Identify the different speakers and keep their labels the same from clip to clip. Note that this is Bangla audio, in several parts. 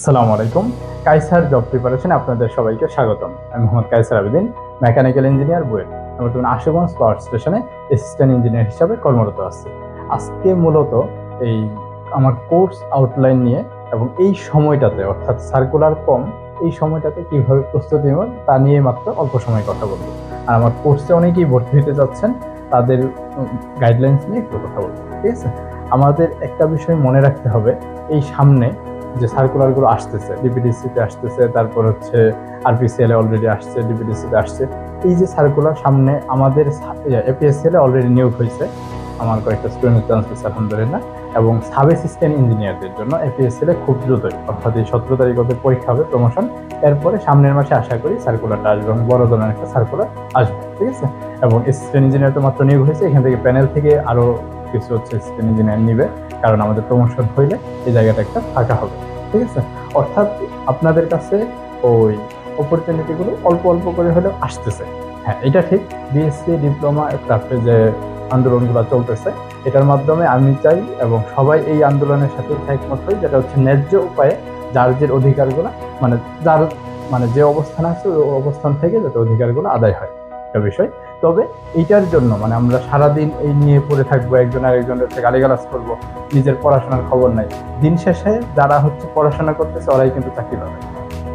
Speaker 1: আসসালামু আলাইকুম। কাইসার জব প্রিপারেশন আপনাদের সবাইকে স্বাগতম। আমি Mohammad Kaisar Abedin mechanical engineer BUET. আমি বর্তমানে আশুগঞ্জ পাওয়ার স্টেশনে অ্যাসিস্ট্যান্ট ইঞ্জিনিয়ার হিসাবে কর্মরত আছি। আজকে মূলত এই আমার কোর্স আউটলাইন নিয়ে এবং এই সময়টাতে, অর্থাৎ সার্কুলার কম এই সময়টাতে কীভাবে প্রস্তুতি নেব, তা নিয়ে মাত্র অল্প সময় কথা বলব। আর আমার কোর্সে অনেকেই ভর্তি হতে যাচ্ছেন, তাদের গাইডলাইন্স নিয়ে একটু কথা বলব, ঠিক আছে? আমাদের একটা বিষয় মনে রাখতে হবে, এই সামনে যে সার্কুলারগুলো আসতেছে ডিপিডিসিতে আসতেছে, তারপর হচ্ছে আরপিসিএল অলরেডি আসছে ডিপিডিসিতে আসছে। এই যে সার্কুলার সামনে আমাদের এপিএসসিএল অলরেডি নিয়োগ হয়েছে, আমার কয়েকটা স্টুডেন্ট চান্স আলহামদুলিল্লাহ। এবং সাব অ্যাসিস্ট্যান্ট ইঞ্জিনিয়ারদের জন্য এপিএসসিএল খুব দ্রুতই, অর্থাৎ এই সতেরো তারিখ ওদের পরীক্ষা হবে প্রমোশন এরপরে সামনের মাসে আশা করি সার্কুলারটা আসবে এবং বড় ধরনের একটা সার্কুলার আসবে, ঠিক আছে? এবং অ্যাসিস্ট্যান্ট ইঞ্জিনিয়ার তো মাত্র নিয়োগ হয়েছে, এখান থেকে প্যানেল থেকে আরও কিছু হচ্ছে অ্যাসিস্ট্যান্ট ইঞ্জিনিয়ার নিবে, কারণ আমাদের প্রমোশন হইলে এই জায়গাটা একটা ফাঁকা হবে, ঠিক আছে? অর্থাৎ আপনাদের কাছে ওই অপরচুনিটিগুলো অল্প অল্প করে হলেও আসতেছে। হ্যাঁ এটা ঠিক বিএসসি ডিপ্লোমা ক্রাফটে যে আন্দোলনগুলো চলতেছে, এটার মাধ্যমে আমি চাই এবং সবাই এই আন্দোলনের সাথে একমত হই, যেটা হচ্ছে ন্যায্য উপায়ে যার যে অধিকারগুলো মানে যার মানে যে অবস্থান আছে, ওই অবস্থান থেকে যাতে অধিকারগুলো আদায় হয়। একটা বিষয় তবে এইটার জন্য মানে আমরা সারাদিন এই নিয়ে পড়ে থাকব, একজন আরেকজনের হচ্ছে গালিগালাজ করব, নিজের পড়াশোনার খবর নাই। দিন শেষে যারা হচ্ছে পড়াশোনা করতেছে, ওরাই কিন্তু চাকরি পাবে।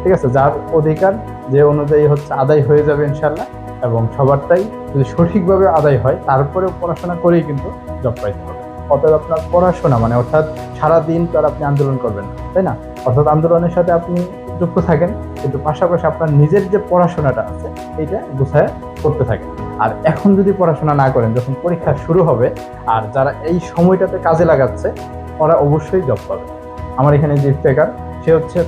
Speaker 1: ঠিক আছে? যার অধিকার যে অনুযায়ী হচ্ছে আদায় হয়ে যাবে ইনশাল্লাহ এবং সবারটাই যদি সঠিকভাবে আদায় হয়, তারপরেও পড়াশোনা করেই কিন্তু জব পাইতে হবে। অতএব আপনার পড়াশোনা মানে অর্থাৎ সারাদিন তো আর আপনি আন্দোলন করবেন তাই না? অর্থাৎ আন্দোলনের সাথে আপনি যুক্ত থাকেন, কিন্তু পাশাপাশি আপনার নিজের যে পড়াশোনাটা আছে, এইটা গুছায় করতে থাকেন। আর এখন যদি পড়াশোনা না করেন, যখন পরীক্ষা শুরু হবে, আর যারা এই সময়টাতে কাজে লাগাচ্ছে, ওরা অবশ্যই জব পাবে। আমার এখানে যে ইফতেকার সে হচ্ছে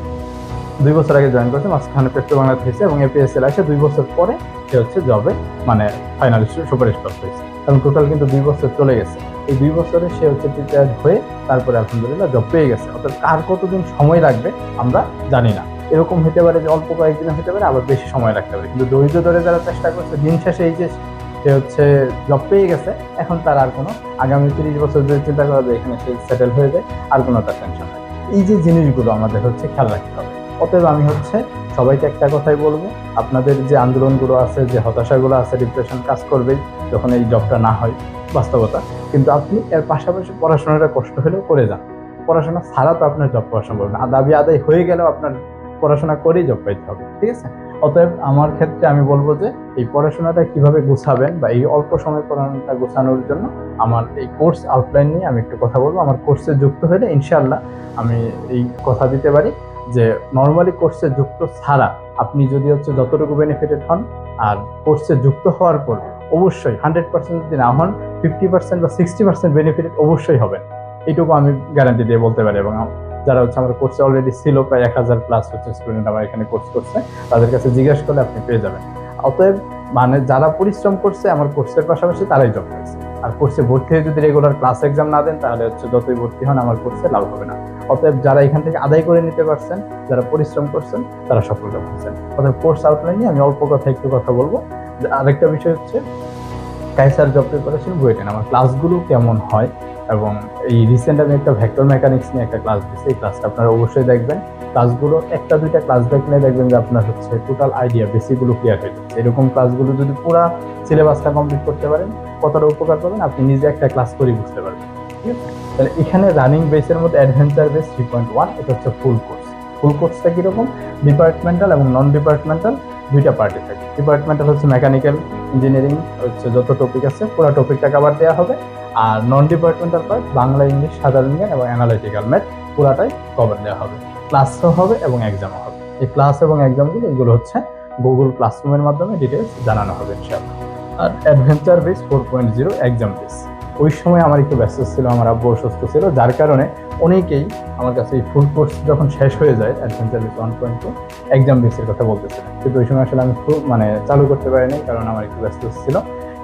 Speaker 1: দুই বছর আগে জয়েন করেছে, মাঝখানে পেট্রো বাংলা হয়েছে এবং এপিএসএল আসে দুই বছর পরে সে হচ্ছে জবে মানে ফাইনাল সুপার স্টপ হয়েছে। এবং টোটাল কিন্তু দুই বছর চলে গেছে। এই দুই বছরে সে হচ্ছে টিচার হয়ে তারপরে আলহামদুলিল্লাহ জব পেয়ে গেছে। অর্থাৎ কার কতদিন সময় লাগবে, আমরা জানি না। এরকম হতে পারে যে অল্প কয়েকদিন হতে পারে, আবার বেশি সময় লাগতে পারে। কিন্তু ধৈর্য ধরে যারা চেষ্টা করছে, দিন শেষে এই যে সে হচ্ছে জব পেয়ে গেছে, এখন তার আর কোনো আগামী তিরিশ বছর যদি চিন্তা করা যায়, এখানে সে সেটেল হয়ে যায়, আর কোনো তার টেনশন নেই। এই যে জিনিসগুলো আমাদের হচ্ছে খেয়াল রাখতে হবে। অতএব আমি হচ্ছে সবাইকে একটা কথাই বলব, আপনাদের যে আন্দোলনগুলো আছে, যে হতাশাগুলো আছে ডিপ্রেশন কাজ করবেই যখন এই জবটা না হয়, বাস্তবতা। কিন্তু আপনি এর পাশাপাশি পড়াশোনাটা কষ্ট হলেও করে যান। পড়াশোনা ছাড়া তো আপনার জব পাওয়া সম্ভব না। দাবি আদায় হয়ে গেলেও আপনার পড়াশোনা করেই জব পাইতে হবে, ঠিক আছে? অতএব আমার ক্ষেত্রে আমি বলব যে এই পড়াশোনাটা কীভাবে গুছাবেন বা এই অল্প সময় পড়াশোনাটা গোছানোর জন্য আমার এই কোর্স আউটলাইন নিয়ে আমি একটু কথা বলব। আমার কোর্সে যুক্ত হলে ইনশাল্লাহ আমি এই কথা দিতে পারি যে নর্মালি কোর্সে যুক্ত ছাড়া আপনি যদি হচ্ছে যতটুকু বেনিফিটেড হন আর কোর্সে যুক্ত হওয়ার পর অবশ্যই হান্ড্রেড পার্সেন্ট যদি না হন ফিফটি পার্সেন্ট বা সিক্সটি পার্সেন্ট বেনিফিটেড অবশ্যই হবেন এইটুকু আমি গ্যারান্টি দিয়ে বলতে পারি এবং যারা হচ্ছে আমার কোর্সে অলরেডি ছিল, প্রায় এক হাজার প্লাস হচ্ছে স্টুডেন্ট আমার এখানে কোর্স করছে, তাদের কাছে জিজ্ঞেস করলে আপনি পেয়ে যাবেন। অতএব মানে যারা পরিশ্রম করছে, আমার কোর্সের পাশাপাশি তারাই জব পেয়েছে আর কোর্সে ভর্তি হয়ে যদি রেগুলার ক্লাস এক্সাম না দেন, তাহলে হচ্ছে যতই ভর্তি হন, আমার কোর্সে লাভ হবে না। অতএব যারা এখান থেকে আদায় করে নিতে পারছেন, যারা পরিশ্রম করছেন, তারা সফলতা পাচ্ছেন অতএব কোর্স আউটলাইন নিয়ে আমি অল্প কথা, একটু কথা বলব। আরেকটা বিষয় হচ্ছে, কাইসার জব প্রিপারেশন বুয়েটেন। আমার ক্লাসগুলো কেমন হয়? এবং এই রিসেন্ট আমি একটা ভেক্টর মেকানিক্স নিয়ে একটা ক্লাস দিচ্ছি এই ক্লাসটা আপনারা অবশ্যই দেখবেন। ক্লাসগুলো একটা, দুইটা ক্লাস দেখলে দেখবেন যে আপনার হচ্ছে টোটাল আইডিয়া বেসিকগুলো ক্লিয়ার হয়ে যাচ্ছে। এরকম ক্লাসগুলো যদি পুরো সিলেবাসটা কমপ্লিট করতে পারেন, কতটা উপকার পাবেন আপনি নিজে একটা ক্লাস করেই বুঝতে পারবেন। ঠিক আছে? তাহলে এখানে রানিং বেসের মধ্যে adventure base three point one এটা হচ্ছে ফুল কোর্স ফুল কোর্সটা কীরকম? ডিপার্টমেন্টাল এবং নন ডিপার্টমেন্টাল দুইটা পার্টি থাকে। ডিপার্টমেন্টাল হচ্ছে মেকানিক্যাল ইঞ্জিনিয়ারিং হচ্ছে যত টপিক আছে, পুরো টপিকটা কভার দেওয়া হবে। আর non departmental part Bangla, English, সাধারণ জ্ঞান এবং অ্যানালিটিক্যাল ম্যাথ পুরাটাই কভার দেওয়া হবে। ক্লাসও হবে এবং এক্সামও হবে। এই ক্লাস এবং এক্সামগুলো এগুলো হচ্ছে গুগল ক্লাসরুমের মাধ্যমে ডিটেলস জানানো হবে, ইনশাআল্লাহ। আর adventure base four point zero exam base ওই সময় আমার একটু ব্যস্ত ছিল, আমার আব্বু অসুস্থ ছিল, যার কারণে অনেকেই আমার কাছে এই ফুল কোর্স যখন শেষ হয়ে যায় adventure base one point two exam বেসের কথা বলতেছিলাম কিন্তু ওই সময় আসলে আমি খুব মানে চালু করতে পারিনি, কারণ আমার একটু ব্যস্ত ছিল।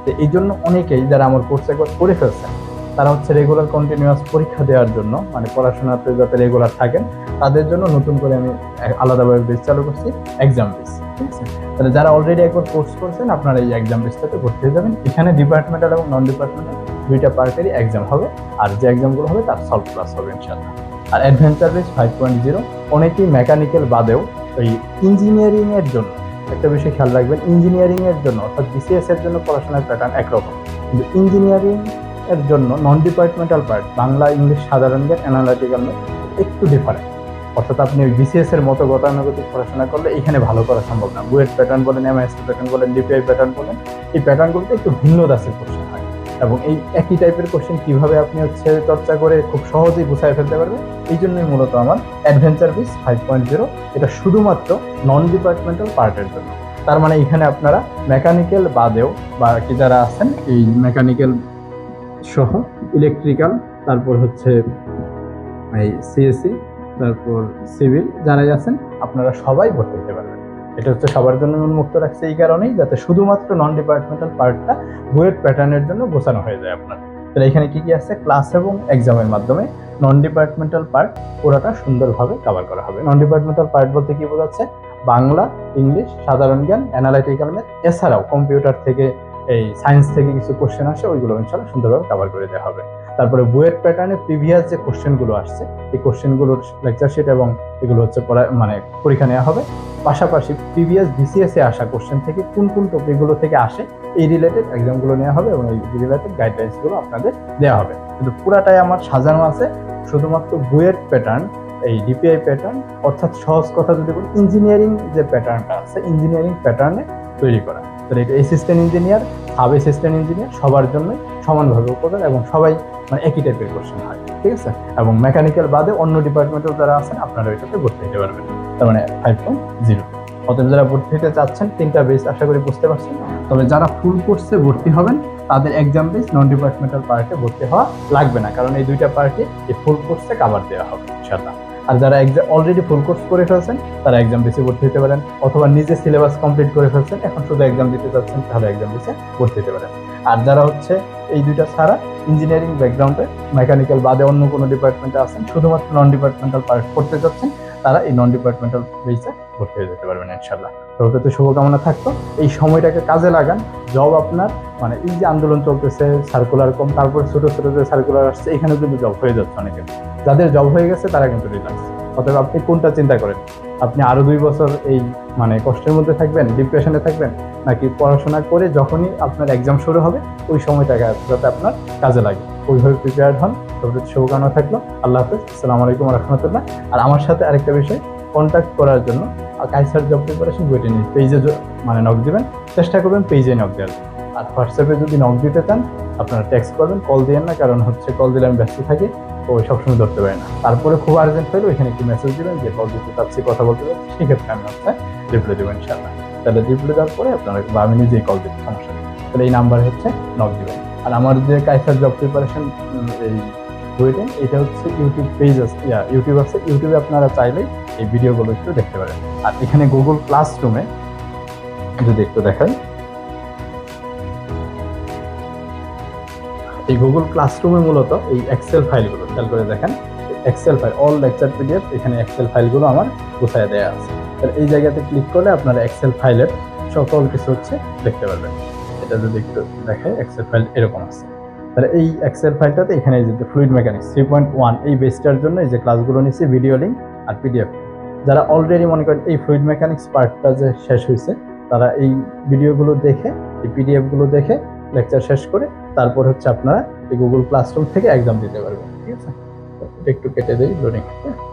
Speaker 1: তো এই জন্য অনেকেই যারা আমার কোর্স একবার করে ফেলছেন, তারা হচ্ছে রেগুলার কন্টিনিউয়াস পরীক্ষা দেওয়ার জন্য মানে পড়াশোনাতে যাতে রেগুলার থাকেন, তাদের জন্য নতুন করে আমি আলাদাভাবে বেস চালু করছি এক্সাম বেস ঠিক আছে? তাহলে যারা অলরেডি একবার কোর্স করছেন, আপনারা এই এক্সাম বেসটাতে ভর্তি হয়ে যাবেন। এখানে ডিপার্টমেন্টাল এবং নন ডিপার্টমেন্টাল দুইটা পার্টেরই এক্সাম হবে, আর যে এক্সামগুলো হবে তার সলভ ক্লাস হবে ইনশাল্লাহ আর adventure base five point zero অনেকেই মেকানিক্যাল বাদেও ওই ইঞ্জিনিয়ারিংয়ের জন্য একটা বিষয় খেয়াল রাখবেন ইঞ্জিনিয়ারিংয়ের জন্য অর্থাৎ বিসিএস এর জন্য পড়াশোনার প্যাটার্ন একরকম। কিন্তু ইঞ্জিনিয়ারিং এর জন্য non departmental part Bangla, English সাধারণ জ্ঞান অ্যানালাইটিক্যাল একটু ডিফারেন্ট অর্থাৎ আপনি বিসিএস এর মতো গতানুগতিক পড়াশোনা করলে এখানে ভালো করা সম্ভব না। বুয়েট প্যাটার্ন বলেন এমআইএস প্যাটার্ন বলেন ডিপিআই প্যাটার্ন বলেন, এই প্যাটার্নগুলোতে একটু ভিন্ন দাসের প্রশ্ন হয় এবং এই একই টাইপের কোশ্চেন কীভাবে আপনি হচ্ছে চর্চা করে খুব সহজেই গুছায় ফেলতে পারবেন, এই জন্যই মূলত আমার adventure base five point zero এটা শুধুমাত্র নন ডিপার্টমেন্টাল পার্টের জন্য। তার মানে এখানে আপনারা মেকানিক্যাল বাদেও বা কি যারা আছেন, এই মেকানিক্যাল সহ ইলেকট্রিক্যাল তারপর হচ্ছে এই সিএসসি তারপর সিভিল যারাই আছেন, আপনারা সবাই ভর্তি হতে পারবেন। এটা হচ্ছে সবার জন্য উন্মুক্ত রাখছে এই কারণেই, যাতে শুধুমাত্র নন ডিপার্টমেন্টাল পার্টটা বুয়েট প্যাটার্নের জন্য গোছানো হয়ে যায় আপনার। তাহলে এখানে কি কি আছে? ক্লাস এবং এক্সামের মাধ্যমে নন ডিপার্টমেন্টাল পার্ট পুরোটা সুন্দরভাবে কভার করা হবে। নন ডিপার্টমেন্টাল পার্ট বলতে কি বোঝাচ্ছে? বাংলা, ইংলিশ, সাধারণ জ্ঞান অ্যানালাইটিক্যাল ম্যাথ এছাড়াও কম্পিউটার থেকে এই সায়েন্স থেকে কিছু কোশ্চেন আসে, ওইগুলো ইনশাল্লাহ সুন্দরভাবে কভার করে দেওয়া হবে। তারপরে বুয়েট প্যাটার্নে প্রিভিয়াস যে কোশ্চেনগুলো আসছে, এই কোশ্চেনগুলোর লেকচার শিট এবং এগুলো হচ্ছে মানে পরীক্ষা নেওয়া হবে। পাশাপাশি প্রিভিয়াস বিসিএস আসা কোশ্চেন থেকে কোন কোন টপিকগুলো থেকে আসে, এই রিলেটেড এক্সামগুলো নেওয়া হবে এবং এই রিলেটেড গাইডলাইন্সগুলো আপনাদের দেওয়া হবে। কিন্তু পুরাটাই আমার সাজানো আছে, শুধুমাত্র বুয়েট প্যাটার্ন এই ডিপিআই প্যাটার্ন অর্থাৎ সহজ কথা যদি বলি ইঞ্জিনিয়ারিং যে প্যাটার্নটা আছে ইঞ্জিনিয়ারিং প্যাটার্নে তৈরি করা। তো এটা assistant engineer sub assistant engineer সবার জন্যই সমানভাবে উপকার এবং সবাই মানে একই টাইপের কোশ্চেন হয়, ঠিক আছে? এবং মেকানিক্যাল বাদে অন্য ডিপার্টমেন্টেও যারা আছেন আপনারা এটাতে ভর্তি হতে পারবেন। তার মানে ফাইভ পয়েন্ট জিরো অতএব যারা ভর্তি হতে চাচ্ছেন, তিনটা বেস আশা করি বুঝতে পারছেন। তবে যারা ফুল কোর্সে ভর্তি হবেন, তাদের এক্সাম বেস নন ডিপার্টমেন্টাল পার্টে ভর্তি হওয়া লাগবে না, কারণ এই দুইটা পার্টি এই ফুল কোর্সে কাভার দেওয়া হবে ইনশাল্লাহ আর যারা এক্সাম অলরেডি ফুল কোর্স করে ফেলছেন, তারা এক্সাম বেসে ভর্তি হতে পারেন, অথবা নিজে সিলেবাস কমপ্লিট করে ফেলছেন, এখন শুধু এক্সাম দিতে চাচ্ছেন, তাহলে এক্সাম বেসে ভর্তি হতে পারেন। আর যারা হচ্ছে এই দুইটা ছাড়া ইঞ্জিনিয়ারিং ব্যাকগ্রাউন্ডে মেকানিক্যাল বাদে অন্য কোনো ডিপার্টমেন্টে আছেন, শুধুমাত্র নন ডিপার্টমেন্টাল পার্ট করতে চাচ্ছেন তারা এই নন ডিপার্টমেন্টাল বেসে ভর্তি হয়ে যেতে পারবেন ইনশাল্লাহ তো শুভকামনা থাকতো। এই সময়টাকে কাজে লাগান। জব আপনার মানে এই যে আন্দোলন চলতেছে সার্কুলার কম, তারপর ছোট ছোট যে সার্কুলার আসছে, এখানে কিন্তু জব হয়ে যাচ্ছে অনেকের যাদের জব হয়ে গেছে, তারা কিন্তু রিল্যাক্স অতএব আপনি কোনটা চিন্তা করেন? আপনি আরও দুই বছর এই মানে কষ্টের মধ্যে থাকবেন ডিপ্রেশনে থাকবেন, নাকি পড়াশোনা করে যখনই আপনার এক্সাম শুরু হবে, ওই সময়টাকে যাতে আপনার কাজে লাগে। ওইভাবে প্রিপেয়ার্ড হন। তবে শুভকামনা থাকল। আল্লাহ হাফেজ। আসসালামু আলাইকুম রহমতুল্লাহ। আর আমার সাথে আরেকটা বিষয় কন্ট্যাক্ট করার জন্য কাইসার জব প্রিপারেশন বইটি নিয়ে পেজে মানে নক দিবেন। চেষ্টা করবেন পেজে নক দেওয়ার। আর হোয়াটসঅ্যাপে যদি নক দিতে চান, আপনারা টেক্সট করবেন কল দিয়েন না, কারণ হচ্ছে কল দিলে আমি ব্যস্ত থাকি ও সবসময় ধরতে পারি না। তারপরে খুব আর্জেন্ট হলে ওইখানে একটি মেসেজ দিবেন যে কল দিতে চাচ্ছি, কথা বলতে চাচ্ছি, সেক্ষেত্রে আমি আপনার রিপ্লাই দেবো ইনশাল্লাহ তাহলে রিপ্লাই দেওয়ার পরে আপনারা বা আমি নিজেই কল দেবো সমস্যা নেই। তাহলে এই নাম্বারে হচ্ছে নক দিবেন। আর আমার যে কাইসার জব প্রিপারেশন এই বইটা এটা হচ্ছে ইউটিউব পেজ আছে ইউটিউব আছে ইউটিউবে আপনারা চাইলেই এই ভিডিওগুলো একটু দেখতে পারেন। আর এখানে গুগল ক্লাসরুমে যদি একটু দেখাই এই গুগল ক্লাসরুমে মূলত এই এক্সেল ফাইলগুলো খেয়াল করে দেখেন excel file all lecture PDF এখানে এক্সেল ফাইলগুলো আমার গোছায় দেওয়া আছে। তাহলে এই জায়গাতে ক্লিক করলে আপনারা এক্সেল ফাইলের সকল কিছু হচ্ছে দেখতে পারবেন। এটা যদি একটু দেখায় এক্সেল ফাইল এরকম আছে। তাহলে এই এক্সেল ফাইলটাতে এখানে যে fluid mechanics three point one এই বেসটার জন্য এই যে ক্লাসগুলো নিচ্ছি ভিডিও লিঙ্ক আর পিডিএফ যারা অলরেডি মনে করেন এই ফ্লুইড মেকানিক্স পার্টটা যে শেষ হয়েছে, তারা এই ভিডিওগুলো দেখে, এই পিডিএফগুলো দেখে লেকচার শেষ করে তারপর হচ্ছে আপনারা এই গুগল ক্লাসরুম থেকে এক্সাম দিতে পারবেন, ঠিক আছে? একটু কেটে দিই লোডিং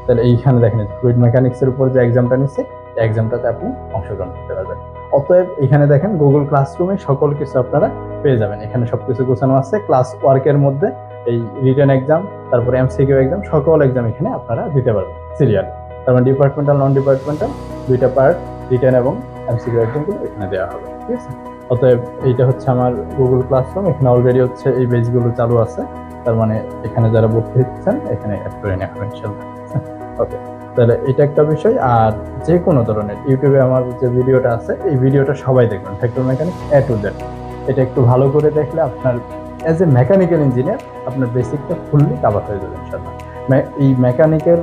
Speaker 1: তাহলে এইখানে দেখেন ফ্লুইড মেকানিক্সের উপর যে এক্সামটা নিচ্ছে এক্সামটাতে আপনি অংশগ্রহণ করতে পারবেন। অতএব এখানে দেখেন গুগল ক্লাসরুমে সকল কিছু আপনারা পেয়ে যাবেন। এখানে সব কিছু গোছানো আছে। ক্লাস ওয়ার্কের মধ্যে এই রিটার্ন এক্সাম তারপরে এমসিকিউ এক্সাম সকল এক্সাম এখানে আপনারা দিতে পারবেন সিরিয়াল তারপর ডিপার্টমেন্টাল নন ডিপার্টমেন্টাল দুইটা পার্ট রিটার্ন এবং এমসিকিউ এক্সামগুলো এখানে দেওয়া হবে। ঠিক আছে? অতএব এইটা হচ্ছে আমার গুগল ক্লাসরুম এখানে অলরেডি হচ্ছে এই বেজগুলো চালু আছে। তার মানে এখানে যারা ভর্তি হচ্ছেন, এখানে অ্যাড করে নেওয়া হবে ইনশাল্লাহ ওকে তাহলে এটা একটা বিষয়। আর যে কোনো ধরনের ইউটিউবে আমার যে ভিডিওটা আছে, এই ভিডিওটা সবাই দেখবেন। Vector mechanic A to Z এটা একটু ভালো করে দেখলে আপনার অ্যাজ এ মেকানিক্যাল ইঞ্জিনিয়ার আপনার বেসিকটা ফুললি কাভার হয়ে যাবে ইনশাল্লাহ এই মেকানিক্যাল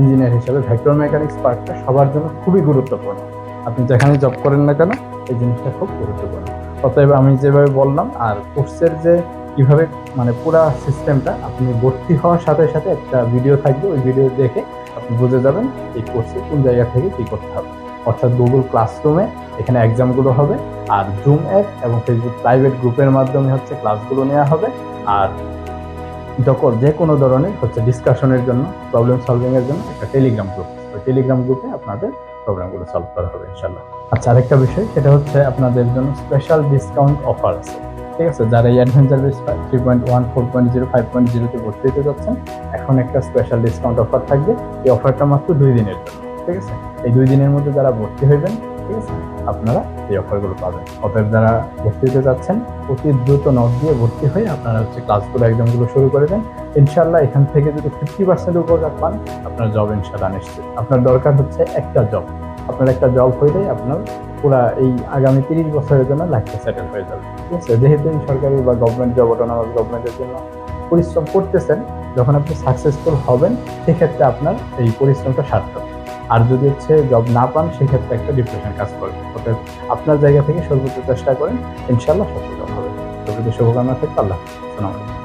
Speaker 1: ইঞ্জিনিয়ার হিসেবে ভেক্টর মেকানিক্স পার্টটা সবার জন্য খুবই গুরুত্বপূর্ণ। আপনি যেখানে জব করেন না কেন, এই জিনিসটা খুব গুরুত্বপূর্ণ। অতএব আমি যেভাবে বললাম, আর কোর্সের যে কীভাবে মানে পুরা সিস্টেমটা আপনি ভর্তি হওয়ার সাথে সাথে একটা ভিডিও থাকবে, ওই ভিডিও দেখে আপনি বুঝে যাবেন এই কোর্সে কোন জায়গা থেকে কি করতে হবে। অর্থাৎ গুগল ক্লাসরুমে এখানে এক্সামগুলো হবে, আর জুম অ্যাপ এবং ফেসবুক প্রাইভেট গ্রুপের মাধ্যমে হচ্ছে ক্লাসগুলো নেওয়া হবে, আর যখন যে কোনো ধরনের হচ্ছে ডিসকাশনের জন্য প্রবলেম সলভিংয়ের জন্য একটা টেলিগ্রাম গ্রুপ ওই টেলিগ্রাম গ্রুপে আপনাদের প্রবলেমগুলো সলভ করা হবে ইনশাল্লাহ আচ্ছা আরেকটা বিষয়, সেটা হচ্ছে আপনাদের জন্য স্পেশাল ডিসকাউন্ট অফার আছে। ঠিক আছে, যারা এই adventure base three point one four point zero five point জিরোতে ভর্তি হতে যাচ্ছেন, এখন একটা স্পেশাল ডিসকাউন্ট অফার থাকবে। এই অফারটা মাত্র দুই দিনের জন্য, ঠিক আছে? এই দুই দিনের মধ্যে যারা ভর্তি হইবেন, ঠিক আছে, আপনারা এই অফারগুলো পাবেন। অতএব যারা ভর্তি হতে যাচ্ছেন, অতি দ্রুত নক দিয়ে ভর্তি হয়ে আপনারা হচ্ছে ক্লাসগুলো একদমগুলো শুরু করে দেন। ইনশাল্লাহ এখান থেকে যদি ফিফটি পার্সেন্ট উপকার পান, আপনার জব ইনশাল্লাহ নিশ্চিত। আপনার দরকার হচ্ছে একটা জব আপনার একটা জব হইলেই আপনার পুরা এই আগামী তিরিশ বছরের জন্য লাইফটা সেটেল হয়ে যাবে। ঠিক আছে? যেহেতু এই সরকারি বা গভর্নমেন্ট জব অটোনমাস গভর্নমেন্টের জন্য পরিশ্রম করতেছেন, যখন আপনি সাকসেসফুল হবেন, সেক্ষেত্রে আপনার এই পরিশ্রমটা সার্থক। আর যদি হচ্ছে জব না পান, সেক্ষেত্রে একটা ডিপ্রেশন কাজ করবে অর্থাৎ আপনার জায়গা থেকে সর্বোচ্চ চেষ্টা করেন ইনশাল্লাহ সফল হবে। তো শুভকামনা থেকে আল্লাহ হাফেজ। আসসালামু আলাইকুম।